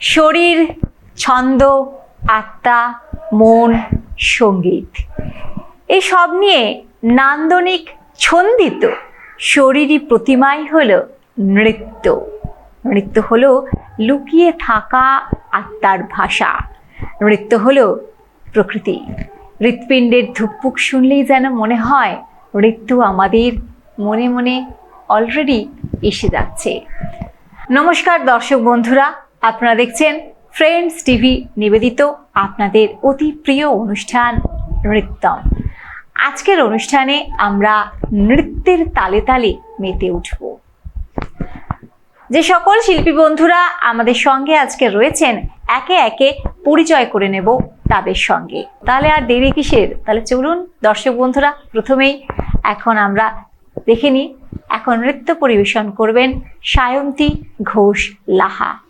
শরীর, ছন্দ, আত্মা, মন, সংগীত। এই সব নিয়ে নান্দনিক ছন্দিত শরীরী প্রতিমাই হলো নৃত্য। নৃত্য হলো লুকিয়ে থাকা আত্মার ভাষা। নৃত্য হলো প্রকৃতি। হৃৎপিণ্ডের ধুকপুক শুনলেই যেন মনে হয় নৃত্য আমাদের মনে মনে অলরেডি এসে যাচ্ছে। নমস্কার দর্শক বন্ধুরা আপনারা দেখছেন ফ্রেন্ডস টিভি নিবেদিত আপনাদের অতি প্রিয় অনুষ্ঠান নৃত্যম। আজকের অনুষ্ঠানে আমরা নৃত্যের তালে তালে মেতে উঠব। যে সকল শিল্পী বন্ধুরা আমাদের সঙ্গে আজকে রয়েছেন, একে একে পরিচয় করে নেব তাদের সঙ্গে। তাহলে আর দেরি কিসের? তাহলে চলুন, দর্শক বন্ধুরা, প্রথমেই এখন আমরা দেখে নিই। এখন নৃত্য পরিবেশন করবেন সায়ন্তী ঘোষ লাহা।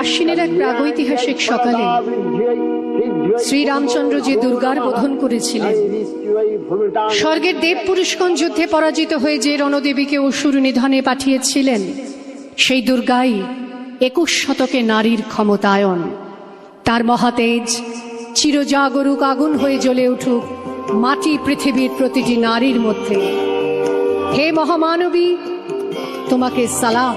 আশ্বিনের এক প্রাগৈতিহাসিক সকালে শ্রীরামচন্দ্র যে দুর্গার বোধন করেছিলেন, স্বর্গের দেব পুরুষগণ যুদ্ধে পরাজিত হয়ে যে রণদেবীকে অসুর নিধনে পাঠিয়েছিলেন, সেই দুর্গাই একুশ শতকে নারীর ক্ষমতায়ন। তার মহাতেজ চিরজাগরুক আগুন হয়ে জ্বলে উঠুক মাটি পৃথিবীর প্রতিটি নারীর মধ্যে। হে মহামানবী, তোমাকে সালাম।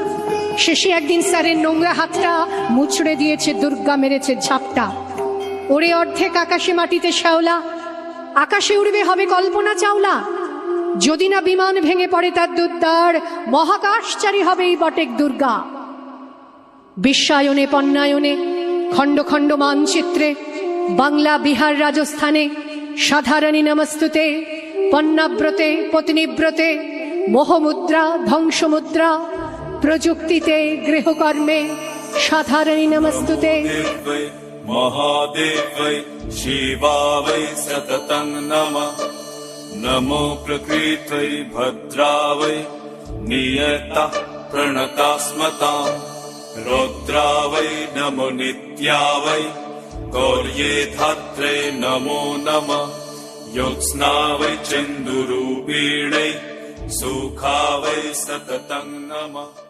শেষে একদিন স্যারের নোংরা হাতটা মুচড়ে দিয়েছে, দুর্গা মেরেছে ঝাপটা। ওরে অর্ধেক আকাশে মাটিতে শ্যাওলা, আকাশে উড়বে হবে কল্পনা চাওলা। যদি না বিমান ভেঙে পড়ে তার দুর্দার মহাকাশচারী হবে এই বটেক দুর্গা। বিশ্বায়নে, পণ্যায়নে, খণ্ড খণ্ড মানচিত্রে, বাংলা, বিহার, রাজস্থানে, সাধারণী নমস্তুতে, পণ্যাব্রতে, পত্নীব্রতে, মোহমুদ্রা, ধ্বংসমুদ্রা প্রযুক্তিতে গৃহকর্মে সাধারণী নমস্তুতে वै महादेवै शिवा वै सततं नमः नमो प्रकृत्यै भद्रा वै नियता प्रणता स्मताम् रौद्रा वै नमो नित्या वै गौर्ये धात्रे नमो नमः योत्स्ना वै चन्दुरूपिणै सुखा वै सततं नमः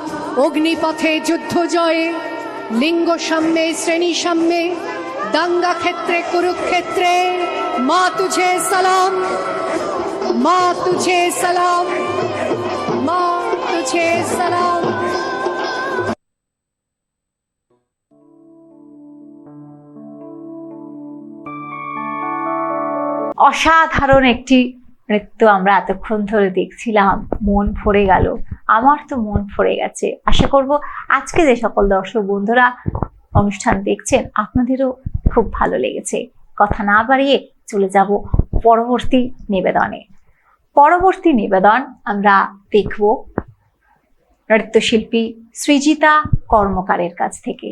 অগ্নিপথে যুদ্ধ জয়ে, লিঙ্গ সাম্যে, শ্রেণি সাম্যে, দাঙ্গা ক্ষেত্রে, কুরুক্ষেত্রে, মা তুঝে সালাম, মা তুঝে সালাম, মা তুঝে সালাম। অসাধারণ একটি নৃত্য আমরা এতক্ষণ ধরে দেখছিলাম, মন ভরে গেল। আমার তো মন ভরে গেছে। আশা করব আজকে যে সকল দর্শক বন্ধুরা অনুষ্ঠান দেখছেন, আপনাদেরও খুব ভালো লেগেছে। কথা না বাড়িয়ে চলে যাব পরবর্তী নিবেদনে। পরবর্তী নিবেদন আমরা দেখব নৃত্যশিল্পী সৃজিতা কর্মকারের কাছ থেকে।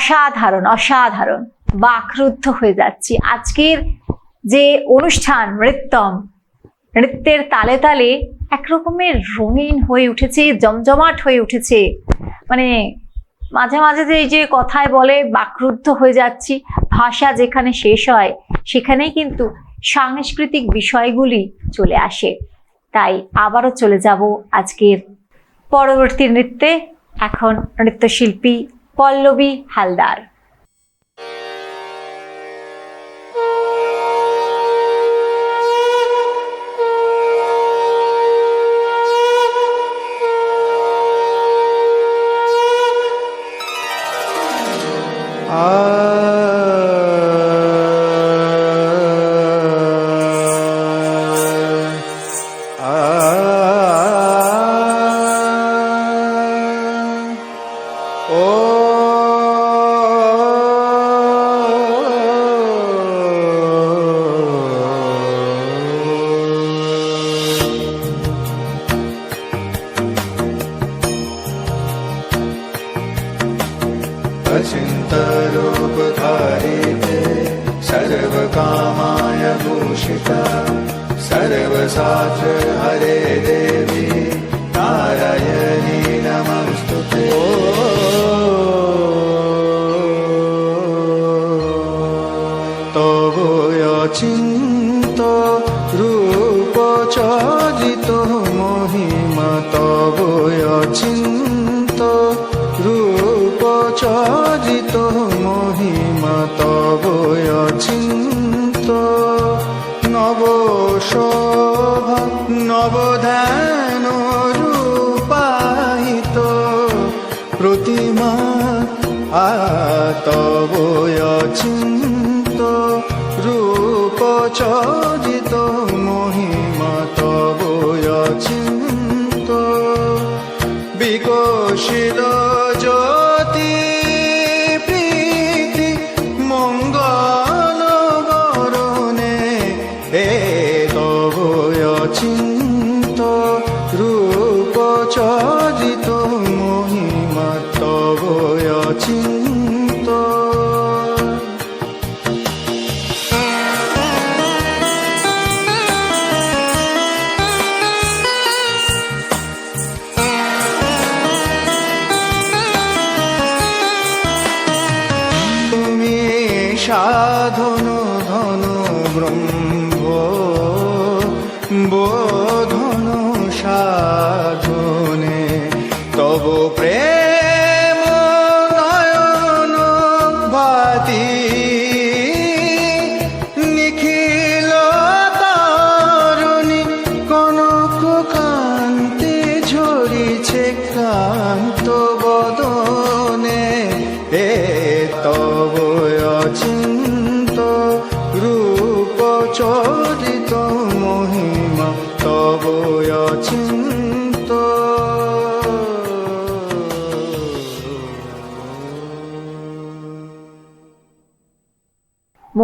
অসাধারণ অসাধারণ। বাকরুদ্ধ হয়ে যাচ্ছি। আজকের যে অনুষ্ঠান, নৃত্যম, নৃত্যের তালে তালে একরকমের রঙিন হয়ে উঠেছে, জমজমাট হয়ে উঠেছে। মানে মাঝে মাঝে যে এই যে কথায় বলে, বাকরুদ্ধ হয়ে যাচ্ছি, ভাষা যেখানে শেষ হয়, সেখানেই কিন্তু সাংস্কৃতিক বিষয়গুলি চলে আসে। তাই আবারও চলে যাব আজকের পরবর্তী নৃত্যে। এখন নৃত্যশিল্পী পল্লবী হালদার। रूपधारी सर्वकामाय भूषिता सर्वसाच हरे देवी तारयणी नमस्तुतो নবয় চিন্ত নব নবধান রূপায়িত প্রতিমা আতবয় চিন্ত রূপচর্য petit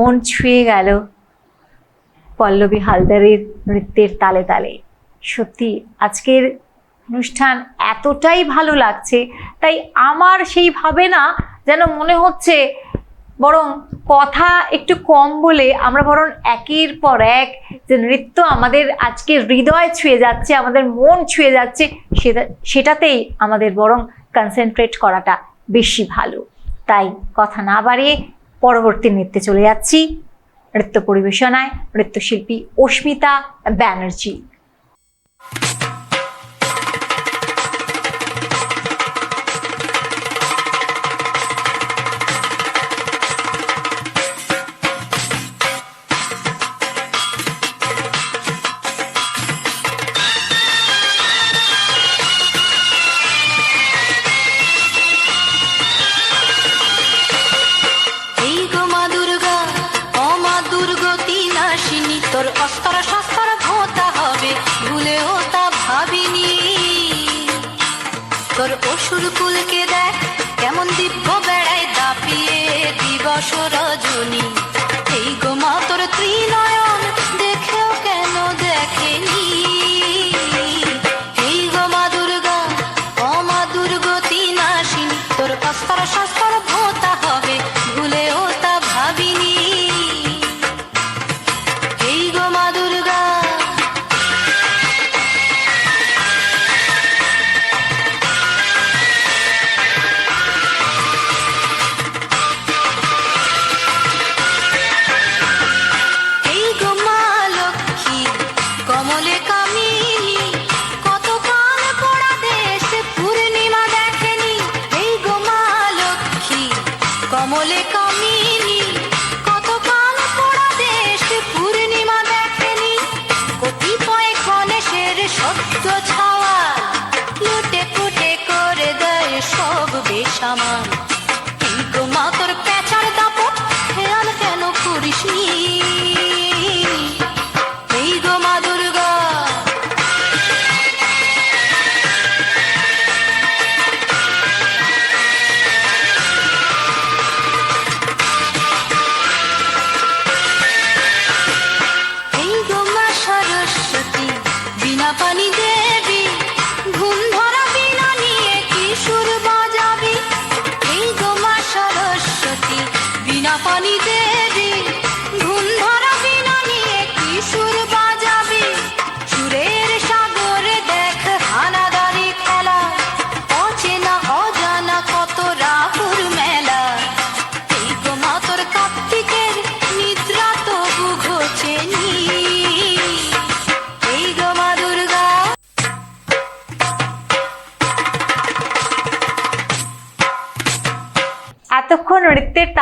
মন ছুঁয়ে গেল পল্লবী হালদারের নৃত্যের তালে তালে। সত্যি, আজকের অনুষ্ঠান এতটাই ভালো লাগছে, তাই আমার সেইভাবে না যেন মনে হচ্ছে বরং কথা একটু কম বলে আমরা বরং একের পর এক যে নৃত্য আমাদের আজকে হৃদয় ছুঁয়ে যাচ্ছে, আমাদের মন ছুঁয়ে যাচ্ছে, সেটা, সেটাতেই আমাদের বরং কনসেন্ট্রেট করাটা বেশি ভালো। তাই কথা না বাড়িয়ে পরবর্তী নৃত্যে চলে যাচ্ছি। নৃত্য পরিবেশনায় নৃত্যশিল্পী অস্মিতা ব্যানার্জি। గురుకుల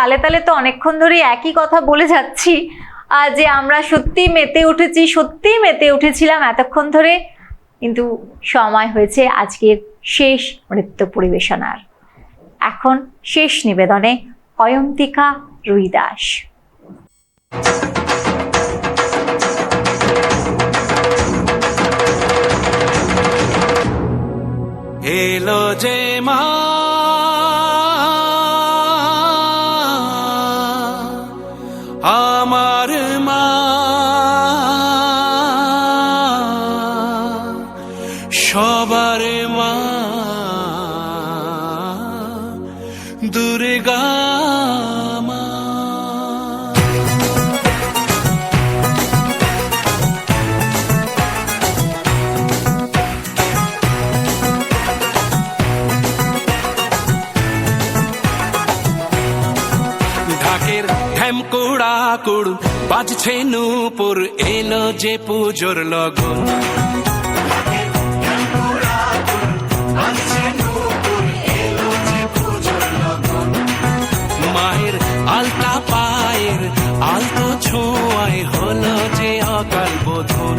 তালে তালে তো অনেকক্ষণ ধরে একই কথা বলে যাচ্ছি যে আমরা সত্যি মেতে উঠেছি, সত্যিই মেতে উঠেছিলাম এতক্ষণ ধরে। কিন্তু সময় হয়েছে আজকের শেষ নৃত্য পরিবেশনার। এখন শেষ নিবেদনে অয়ন্তিকা রুইদাস। এলো যে মা কুড়। বাজছে নূপুর এলো যে পুজোর লগন। মায়ের আলতা পায়ের আলতো ছোঁয়ায় হলো যে অকাল বোধন।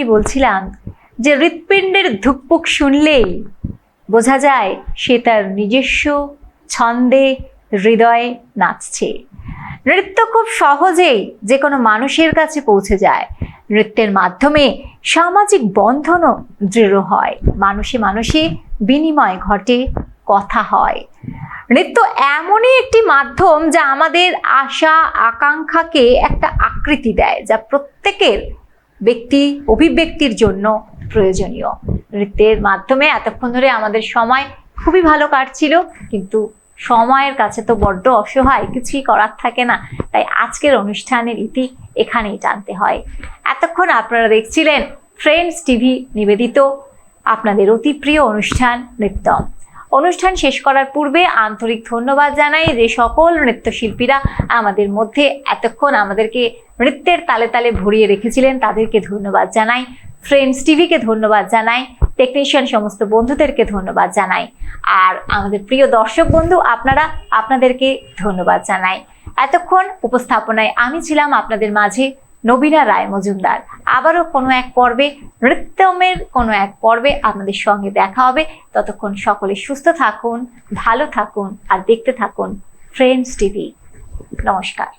প্রথমেই বলছিলাম যে হৃৎপিণ্ডের ধুকপুক শুনলেই বোঝা যায় সে তার নিজস্ব ছন্দে হৃদয়ে নাচছে। নৃত্য খুব সহজেই যে কোনো মানুষের কাছে পৌঁছে যায়। নৃত্যের মাধ্যমে সামাজিক বন্ধনও দৃঢ় হয়। মানুষে মানুষে বিনিময় ঘটে কথা হয়। নৃত্য এমনই একটি মাধ্যম যা আমাদের আশা, আকাঙ্ক্ষাকে একটা আকৃতি দেয়, যা প্রত্যেকের ব্যক্তি, অভিব্যক্তির জন্য প্রয়োজনীয়। নৃত্যের মাধ্যমে এতক্ষণ ধরে আমাদের সময় খুবই ভালো কাটছিল, কিন্তু সময়ের কাছে তো বড্ড অসহায়, কিছুই করার থাকে না। তাই আজকের অনুষ্ঠানের ইতি এখানেই টানতে হয়। এতক্ষণ আপনারা দেখছিলেন ফ্রেন্ডস টিভি নিবেদিত আপনাদের অতি প্রিয় অনুষ্ঠান নৃত্যম। অনুষ্ঠান শেষ করার পূর্বে আন্তরিক ধন্যবাদ জানাই যে সকল নৃত্যশিল্পীরা আমাদের মধ্যে এতক্ষণ আমাদেরকে নৃত্যের তালে তালে ভরিয়ে রেখেছিলেন তাদেরকে ধন্যবাদ জানাই। ফ্রেন্ডস টিভিকে ধন্যবাদ জানাই। টেকনিশিয়ান সমস্ত বন্ধুদেরকে ধন্যবাদ জানাই। আর আমাদের প্রিয় দর্শক বন্ধু, আপনারা আপনাদেরকে ধন্যবাদ জানাই। এতক্ষণ উপস্থাপনায় আমি ছিলাম আপনাদের মাঝে নবীনা রায় মজুমদার। আবারও কোনো এক পর্বে, নৃত্যমের কোনো এক পর্বে আপনাদের সঙ্গে দেখা হবে। ততক্ষণ সকলে সুস্থ থাকুন, ভালো থাকুন, আর দেখতে থাকুন ফ্রেন্ডস টিভি নমস্কার।